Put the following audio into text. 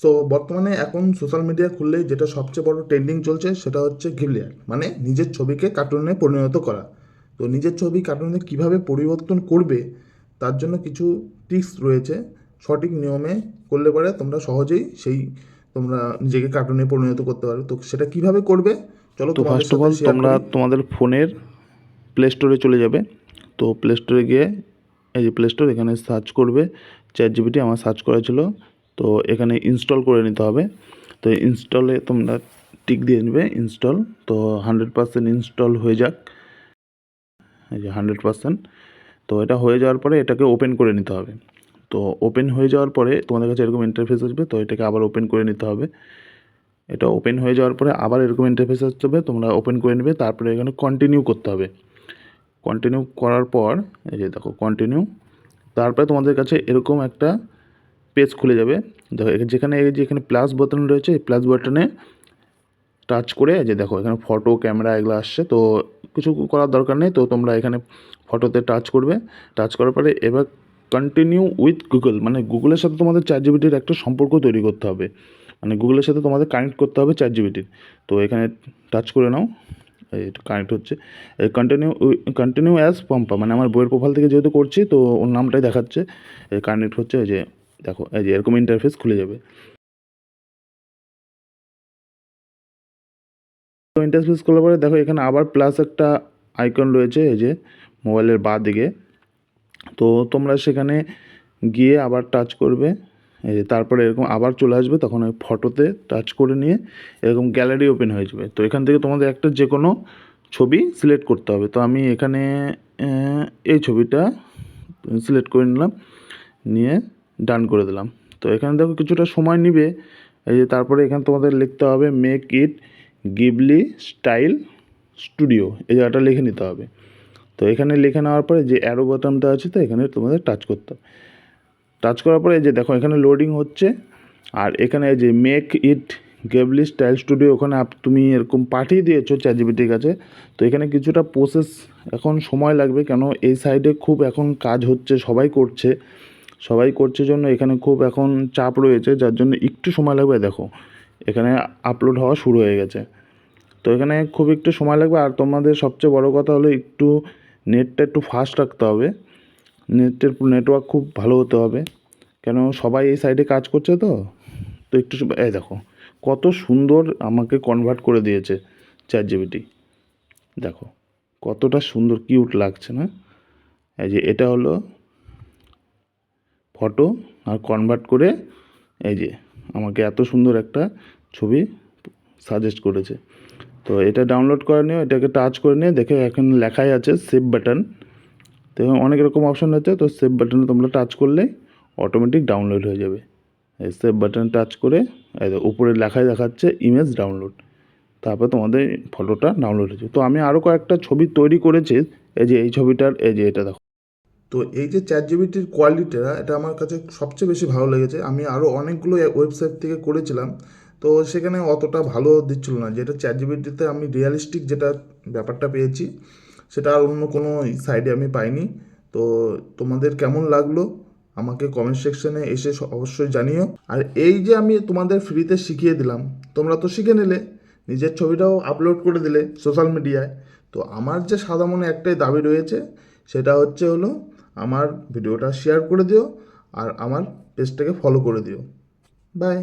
So বর্তমানে এখন social media খুললেই যেটা সবচেয়ে বড় ট্রেন্ডিং চলছে সেটা হচ্ছে ঘিবলি আর্ট মানে নিজের ছবিকে কার্টুনে পরিণত করা। তো নিজের ছবি কার্টুনে কীভাবে পরিবর্তন করবে তার জন্য কিছু টিপস রয়েছে। সঠিক নিয়মে করলে পরে তোমরা সহজেই সেই তোমরা নিজেকে কার্টুনে পরিণত করতে পারো তো সেটা কীভাবে করবে? চলো তো ফার্স্ট অফ অল তোমরা তোমাদের ফোনের প্লে স্টোরে চলে যাবে। তো প্লে স্টোরে গিয়ে এই যে প্লে স্টোর এখানে সার্চ করবে। চ্যাট জিবিটি আমার সার্চ করা ছিল। তো এখানে ইনস্টল করে নিতে হবে। তো ইনস্টলে তোমরা টিক দিয়ে নেবে ইনস্টল তো হান্ড্রেড পার্সেন্ট ইনস্টল হয়ে যাক। এই যে হান্ড্রেড পার্সেন্ট তো এটা হয়ে যাওয়ার পরে এটাকে ওপেন করে নিতে হবে। তো ওপেন হয়ে যাওয়ার পরে তোমাদের কাছে এরকম ইন্টারফেস আসবে, তো এটাকে আবার ওপেন করে নিতে হবে। এটা ওপেন হয়ে যাওয়ার পরে আবার এরকম ইন্টারফেস আসতে হবে তোমরা ওপেন করে নেবে। তারপরে এখানে কন্টিনিউ করতে হবে। কন্টিনিউ করার পর, এই যে দেখো কন্টিনিউ তারপরে তোমাদের কাছে এরকম একটা পেজ খুলে যাবে। দেখো যেখানে, এই যে এখানে প্লাস বাটন রয়েছে, এই প্লাস বাটনে টাচ করে যে দেখো, এখানে ফটো ক্যামেরা এগুলো আসছে। তো কিছু করার দরকার নেই, তো তোমরা এখানে ফটোতে টাচ করবে। টাচ করার পরে এবার কন্টিনিউ উইথ গুগল মানে গুগলের সাথে তোমাদের চার জিবিটির একটা সম্পর্ক তৈরি করতে হবে। মানে গুগলের সাথে তোমাদের কানেক্ট করতে হবে চার জিবিটির তো এখানে টাচ করে নাও কানেক্ট হচ্ছে। কন্টিনিউ কন্টিনিউ অ্যাজ পাম্পা মানে আমার বইয়ের প্রোফাইল থেকে যেহেতু করছি, তো ওর নামটাই দেখাচ্ছে। কানেক্ট হচ্ছে যে দেখো, এই যে এরকম ইন্টারফেস খুলে যাবে। তো ইন্টারফেস খোলার পরে দেখো, এখানে আবার প্লাস একটা আইকন রয়েছে, এই যে মোবাইলের বাঁ দিকে তো তোমরা সেখানে গিয়ে আবার টাচ করবে, এই যে তারপরে এরকম আবার চলে আসবে, তখন ওই ফটোতে টাচ করে নিয়ে এরকম গ্যালারি ওপেন হয়ে যাবে। তো এখান থেকে তোমাদের একটা যে কোনো ছবি সিলেক্ট করতে হবে। তো আমি এখানে এই ছবিটা সিলেক্ট করে নিলাম, নিয়ে ডান করে দিলাম। তো এখানে দেখো কিছুটা সময় নিবে। এই যে তারপরে এখানে তোমাদের লিখতে হবে make it Ghibli style studio এই জায়গাটা লিখে নিতে হবে। তো এখানে লিখে নেওয়ার পরে যে অ্যারো বোতামটা আছে তো এখানে তোমাদের টাচ করতে হবে। টাচ করার পরে এই যে দেখো এখানে লোডিং হচ্ছে। আর এখানে এই যে make it Ghibli style studio ওখানে তুমি এরকম পাঠিয়ে দিয়েছ চ্যাট জিবিটির কাছে। তো এখানে কিছুটা প্রসেস এখন সময় লাগবে কেন এই সাইডে খুব এখন কাজ হচ্ছে, সবাই করছে। সবাই করছে জন্য এখানে খুব এখন চাপ রয়েছে, যার জন্য একটু সময় লাগবে, দেখো। এখানে আপলোড হওয়া শুরু হয়ে গেছে। তো এখানে খুব একটু সময় লাগবে, আর তোমাদের সবচেয়ে বড় কথা হলো একটু নেটটা একটু ফাস্ট রাখতে হবে। নেটের নেটওয়ার্ক খুব ভালো হতে হবে। কেন, সবাই এই সাইডে কাজ করছে তো? তো একটু এই দেখো, কত সুন্দর আমাকে কনভার্ট করে দিয়েছে চ্যাট জিবিটি দেখো, কতটা সুন্দর কিউট লাগছে না? এই যে এটা হলো ফটো আর কনভার্ট করে এই যে আমাকে এত সুন্দর একটা ছবি সাজেস্ট করেছে। তো এটা ডাউনলোড করে নিও, এটাকে টাচ করে নিয়ে দেখে এখন লেখাই আছে সেভ বাটন তো অনেক রকম অপশান আছে, তো সেভ বাটনে তোমরা টাচ করলে অটোমেটিক ডাউনলোড হয়ে যাবে। এই সেভ বাটন টাচ করে উপরে লেখায় দেখাচ্ছে ইমেজ ডাউনলোড তারপর তোমাদের ফটোটা ডাউনলোড হয়েছে তো আমি আরও কয়েকটা ছবি তৈরি করেছি, এই যে এই ছবিটার, এই যে এটা দেখো। তো এই যে চ্যাট জিবিটির কোয়ালিটিটা এটা আমার কাছে সবচেয়ে বেশি ভালো লেগেছে। আমি আরও অনেকগুলো ওয়েবসাইট থেকে করেছিলাম। তো সেখানে অতটা ভালো দিচ্ছিল না। যেটা চ্যাট জিবিটিতে আমি রিয়ালিস্টিক যেটা ব্যাপারটা পেয়েছি, সেটা আর অন্য কোনো সাইডে আমি পাইনি। তো তোমাদের কেমন লাগল? আমাকে কমেন্ট সেকশনে এসে অবশ্যই জানিও। আর এই যে আমি তোমাদের ফ্রিতে শিখিয়ে দিলাম, তোমরা তো শিখে নিলে। নিজের ছবিটাও আপলোড করে দিলে সোশ্যাল মিডিয়ায় তো আমার যে সাদা মনে একটাই দাবি রয়েছে, সেটা হচ্ছে হলো আমার ভিডিওটা শেয়ার করে দিও আর আমার পেজটাকে ফলো করে দিও। বাই